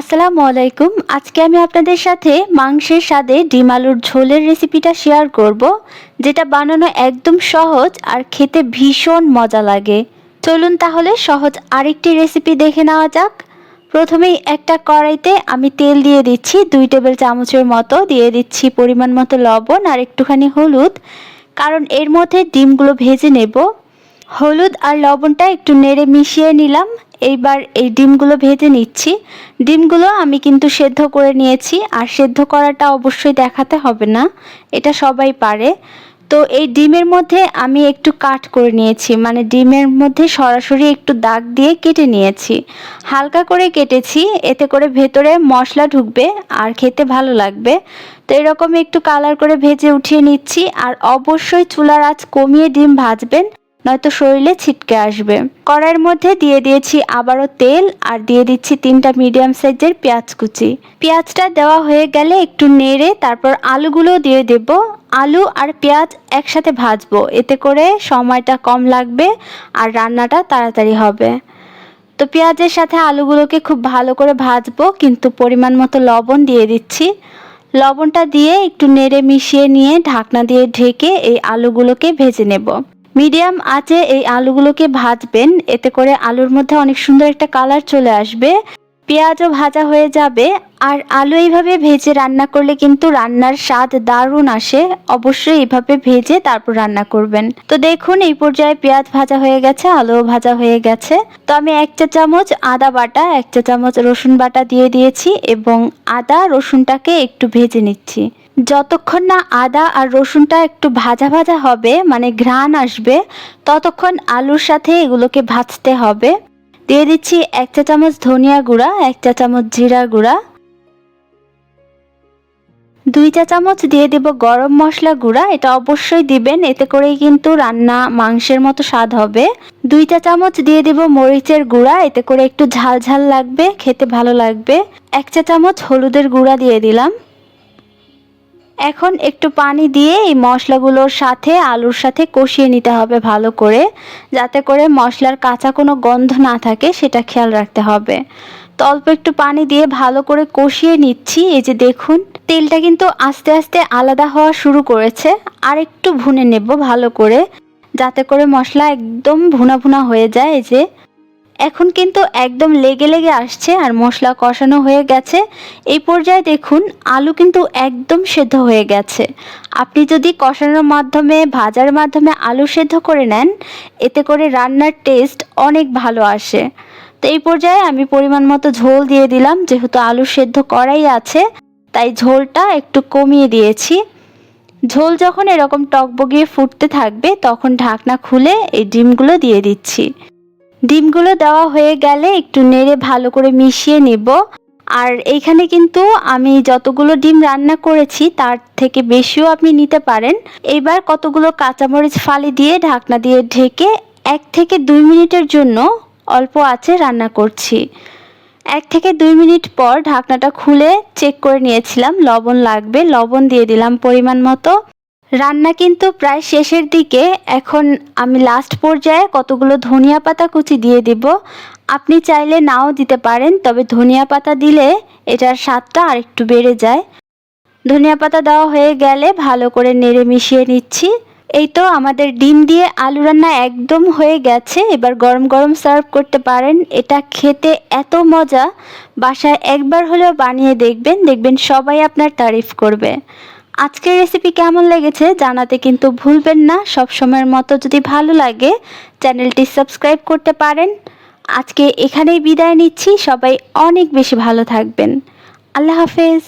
আসসালামু আলাইকুম। আজকে আমি আপনাদের সাথে মাংসের স্বাদে ডিম আলুর ঝোলের রেসিপিটা শেয়ার করব, যেটা বানানো একদম সহজ আর খেতে ভীষণ মজা লাগে। চলুন তাহলে সহজ আরেকটি রেসিপি দেখে নেওয়া যাক। প্রথমেই একটা কড়াইতে আমি তেল দিয়ে দিচ্ছি দুই টেবিল চামচের মতো, দিয়ে দিচ্ছি পরিমাণ মতো লবণ আর একটুখানি হলুদ, কারণ এর মধ্যে ডিমগুলো ভেজে নেব। হলুদ আর লবণটা একটু নেড়ে মিশিয়ে নিলাম। এইবার এই ডিমগুলো ভেজে নিচ্ছি। ডিমগুলো আমি কিন্তু সেদ্ধ করে নিয়েছি, আর সেদ্ধ করাটা অবশ্যই দেখাতে হবে না, এটা সবাই পারে। তো এই ডিমের মধ্যে আমি একটু কাট করে নিয়েছি মানে ডিমের মধ্যে সরাসরি একটু দাগ দিয়ে কেটে নিয়েছি। হালকা করে কেটেছি, এতে করে ভেতরে মশলা ঢুকবে আর খেতে ভালো লাগবে। তো এরকম একটু কালার করে ভেজে উঠিয়ে নিচ্ছি, আর অবশ্যই চুলার আঁচ কমিয়ে ডিম ভাজবেন। নয়তো শরীরে ছিটকে আসবে। কড়াইয়ের মধ্যে দিয়ে দিয়েছি আবারও তেল আর দিয়ে দিচ্ছি তিনটা মিডিয়াম সাইজের পেঁয়াজ কুচি। পেঁয়াজটা দেওয়া হয়ে গেলে একটু নেড়ে তারপর আলুগুলো দিয়ে দেব। আলু আর পেঁয়াজ একসাথে ভাজবো। এতে করে সময়টা কম লাগবে আর রান্নাটা তাড়াতাড়ি হবে। তো পেঁয়াজের সাথে আলুগুলোকে খুব ভালো করে ভাজবো, কিন্তু পরিমাণ মতো লবণ দিয়ে দিচ্ছি। লবণটা দিয়ে একটু নেড়ে মিশিয়ে নিয়ে ঢাকনা দিয়ে ঢেকে এই আলুগুলোকে ভেজে নেব। মিডিয়াম আঁচে এই আলুগুলোকে ভাজবেন। এতে করে আলুর মধ্যে অনেক সুন্দর একটা কালার চলে আসবে। পেঁয়াজও ভাজা হয়ে যাবে। আর আলু এইভাবে ভেজে রান্না করলে কিন্তু রান্নার স্বাদ দারুণ আসে। অবশ্যই এইভাবে ভেজে তারপর রান্না করবেন। তো দেখুন, এই পর্যায়ে পেঁয়াজ ভাজা হয়ে গেছে, আলুও ভাজা হয়ে গেছে। তো আমি এক চা চামচ আদা বাটা, এক চা চামচ রসুন বাটা দিয়ে দিয়েছি এবং আদা রসুনটাকে একটু ভেজে নিচ্ছি। যতক্ষণ না আদা আর রসুনটা একটু ভাজা ভাজা হবে মানে ঘ্রাণ আসবে, ততক্ষণ আলুর সাথে এগুলোকে ভাজতে হবে। দিয়ে দিচ্ছি এক চা চামচ ধনিয়া গুঁড়া, এক চা চামচ জিরা গুঁড়া। দুই চা চামচ দিয়ে দেব গরম মশলা গুঁড়া, এটা অবশ্যই দিবেন, এতে করেই কিন্তু রান্না মাংসের মতো স্বাদ হবে। দুই চা চামচ দিয়ে দেব মরিচের গুঁড়া, এতে করে একটু ঝাল ঝাল লাগবে, খেতে ভালো লাগবে। এক চা চামচ হলুদের গুঁড়া দিয়ে দিলাম। এখন একটু পানি দিয়ে এই মশলাগুলোর সাথে, আলুর সাথে কষিয়ে নিতে হবে ভালো করে, যাতে করে মশলার কাঁচা কোনো গন্ধ না থাকে, সেটা খেয়াল রাখতে হবে। তো অল্প একটু পানি দিয়ে ভালো করে কষিয়ে নিচ্ছি, এই যে দেখুন, তেলটা কিন্তু আস্তে আস্তে আলাদা হওয়া শুরু করেছে, আর একটু ভুনে নেব ভালো করে, যাতে করে মশলা একদম ভুনা ভুনা হয়ে যায়, এই যে। এখন কিন্তু একদম লেগে লেগে আসছে আর মশলা কষানো হয়ে গেছে। এই পর্যায়ে দেখুন, আলু কিন্তু একদম সেদ্ধ হয়ে গেছে। আপনি যদি কষানোর মাধ্যমে, ভাজার মাধ্যমে আলু সেদ্ধ করে নেন, এতে করে রান্নার টেস্ট অনেক ভালো আসে। তো এই পর্যায়ে আমি পরিমাণ মতো ঝোল দিয়ে দিলাম, যেহেতু আলু সেদ্ধ করাই আছে, তাই ঝোলটা একটু কমিয়ে দিয়েছি। ঝোল যখন এরকম টকবগিয়ে ফুটতে থাকবে, তখন ঢাকনা খুলে এই ডিমগুলো দিয়ে দিচ্ছি। ডিমগুলো দেওয়া হয়ে গেলে একটু নেড়ে ভালো করে মিশিয়ে নেব। আর এইখানে কিন্তু আমি যতগুলো ডিম রান্না করেছি, তার থেকে বেশিও আপনি নিতে পারেন। এবার কতগুলো কাঁচামরিচ ফালি দিয়ে ঢাকনা দিয়ে ঢেকে এক থেকে দুই মিনিটের জন্য অল্প আছে রান্না করছি। এক থেকে দুই মিনিট পর ঢাকনাটা খুলে চেক করে নিয়েছিলাম, লবণ লাগবে, লবণ দিয়ে দিলাম পরিমাণ মতো। রান্না কিন্তু প্রায় শেষের দিকে। এখন আমি লাস্ট পর্যায়ে কতগুলো ধনিয়া পাতা কুচি দিয়ে দিব। আপনি চাইলে নাও দিতে পারেন, তবে ধনিয়া পাতা দিলে এটার স্বাদটা আর একটু বেড়ে যায়। ধনিয়া পাতা দেওয়া হয়ে গেলে ভালো করে নেড়ে মিশিয়ে নিচ্ছি। এই তো আমাদের ডিম দিয়ে আলু রান্না একদম হয়ে গেছে। এবার গরম গরম সার্ভ করতে পারেন। এটা খেতে এত মজা। বাসায় একবার হলেও বানিয়ে দেখবেন। দেখবেন সবাই আপনার তারিফ করবে। আজকের রেসিপি কেমন লেগেছে জানাতে কিন্তু ভুলবেন না। সব সময়ের মতো যদি ভালো লাগে, চ্যানেলটি সাবস্ক্রাইব করতে পারেন। আজকে এখানেই বিদায় নিচ্ছি। সবাই অনেক বেশি ভালো থাকবেন। আল্লাহ হাফেজ।